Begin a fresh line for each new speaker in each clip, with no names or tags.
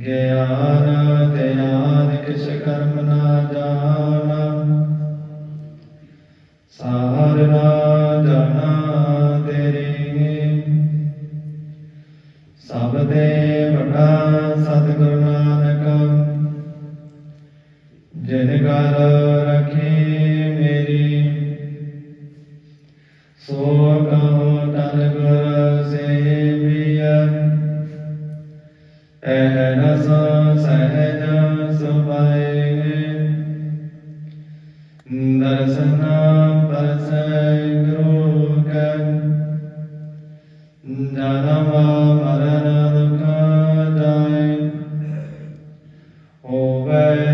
ਗਿਆਨ ਧਿਆਨ ਕਿਛ ਕਰਮ ਨਾ ਜਾਣਾ ਜਿਨ ਕਰ ਰਖੀ ਮੇਰੀ। ਸੋ ਕਹੋ ਤਨ ਗੁਰ ਸੇਵੀਐ ਐਹ ਰਸ ਸਹਿਜ ਸੁਭਾਏ। ਦਰਸ਼ਨ ਪਰਸੈ ਗੁਰੂ ਕੈ ਜਨਮ ਮਰਨ ਦੁਖ ਜਾਏ ਹੋਵੇ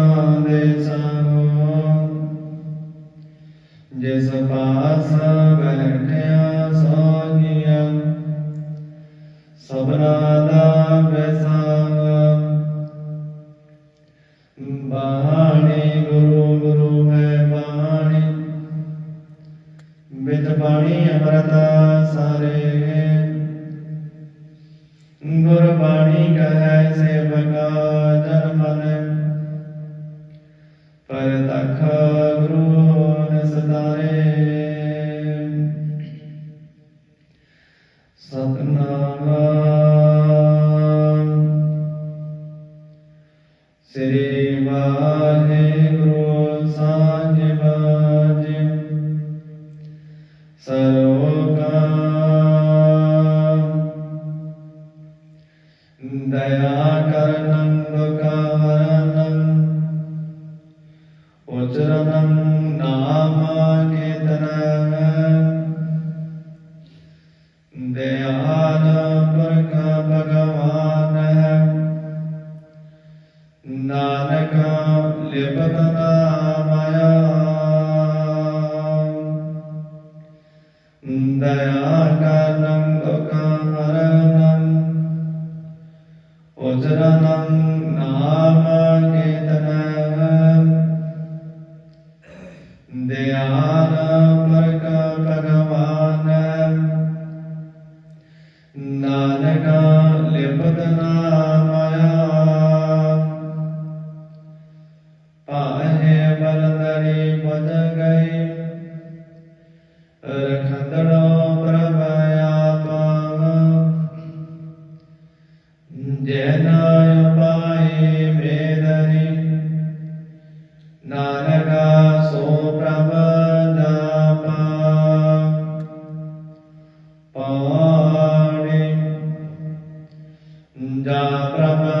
ਜਿਸ ਪਾਸ ਬੈਠਿਆ ਸੋਹੀਆ ਸਭਨਾ ਦਾ ਬੈਸਾਵ ਬਾਣੀ ਗੁਰੂ ਗੁਰੂ ਹੈ ਬਾਣੀ ਬਿਦ ਬਾਣੀ ਅਮਰਤ ਸਾਰੇ ਗੁਰ ਬਾਣੀ ਕਹੈ ਸੇਵਕਾ ਜਨ ਮਨ ਪਰ ਤਖ ਗੁਰੂ ਨਿਸਤਾਰੇ ਸਤਨਾਮ ਸ੍ਰੀ ਵਾਹਿਗੁਰੂ ਸਾਹਿਬ ਜੀ ਸਰੋਗਾ ਦਇਆ ਕਰਨੰ ਉਜਰਨੰ ਨਾਮ ਕੀਰਤਨੰ ਦਇਆਲ ਪੁਰਖ ਭਗਵਾਨ ਨਾਨਕਾ ਲਿਪਤ जनाय वेदनि। नानकासो प्रपदा पा पणि प्रभा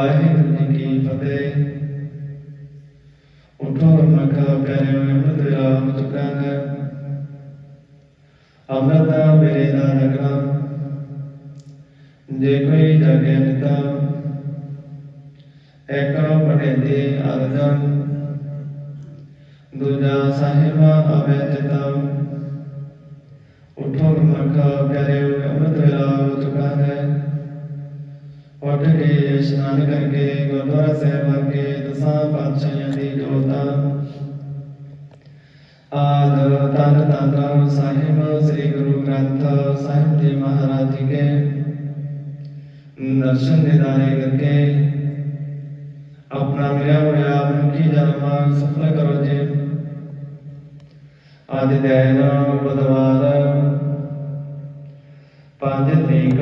ਵਾਹਿਗੁਰੂ ਜੀ ਕੀ ਫਤਿਹ। ਉਠੋ ਮਖ ਪਿਆਰੇ ਅੰਮ੍ਰਿਤ ਵਿਰਾਮ ਚੁੱਕਾ ਹੈ। ਮੇਰੇ ਦਾ ਰਗਣਾ ਜੇ ਕੋਈ ਜਾਗੇ ਨਿਤਾ ਇੱਕ ਪੜੇਦੇ ਅਰਜਨ। ਦੂਜਾ ਸਾਹਿਬ ਅਵੇ ਚਿਤਾ। ਇਸ਼ਨਾਨ ਕਰਕੇ, ਗੁਰਦੁਆਰਾ ਸਾਹਿਬ ਆ ਦਸਾਂ ਪਾਤਸ਼ਾਹਾਂ ਦੀ ਜੋਤਾਂ ਆਦ ਤਨ ਤਨ ਸਾਹਿਬ, ਸ੍ਰੀ ਗੁਰੂ ਗ੍ਰੰਥ ਸਾਹਿਬ ਜੀ ਮਹਾਰਾਜ ਜੀ ਕੇ। ਦਰਸ਼ਨ ਦਿਦਾਰੇ ਕਰਕੇ ਆਪਣਾ ਮਿਲਿਆ ਹੋਇਆ ਮਨੁੱਖੀ ਜਨਮ ਸਫਲ ਕਰੋ ਜੀ। ਆਦਿ ਦਿਨ ਬੁੱਧਵਾਰ ਪੰਜ ਤਰੀਕ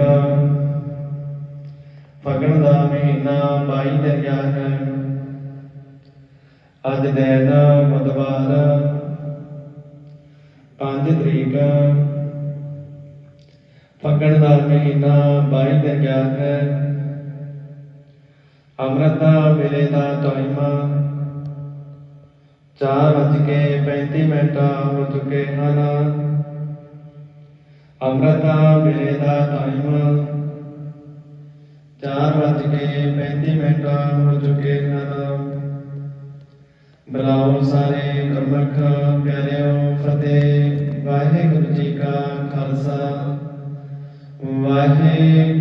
ਫਗਣ ਦਾ ਮਹੀਨਾ 22 ਦਰਿਆ ਹੈ। ਅੱਜ ਦਿਨ ਬੁੱਧਵਾਰ 5 ਤਰੀਕ। ਫਗਣ ਦਾ ਮਹੀਨਾ 22 ਦਰਿਆ ਹੈ। ਅੰਮ੍ਰਿਤ ਵੇਲੇ ਦਾ ਟਾਈਮ ਚਾਰ ਵੱਜ ਕੇ 35 ਮਿੰਟ ਹੋ ਚੁੱਕੇ ਹਨ। ਅੰਮ੍ਰਿਤ ਵੇਲੇ ਦਾ ਟਾਈਮ ਚਾਰ ਵੱਜ ਕੇ 35 ਮਿੰਟਾਂ ਹੋ ਚੁੱਕੇ ਹਨ ਬੁਲਾਓ ਸਾਰੇ ਗੁਰਮੁਖ ਪਿਆਰਿਓ, ਫਤਿਹ, ਵਾਹਿਗੁਰੂ ਜੀ ਕਾ ਖਾਲਸਾ। ਵਾਹਿਗੁਰੂ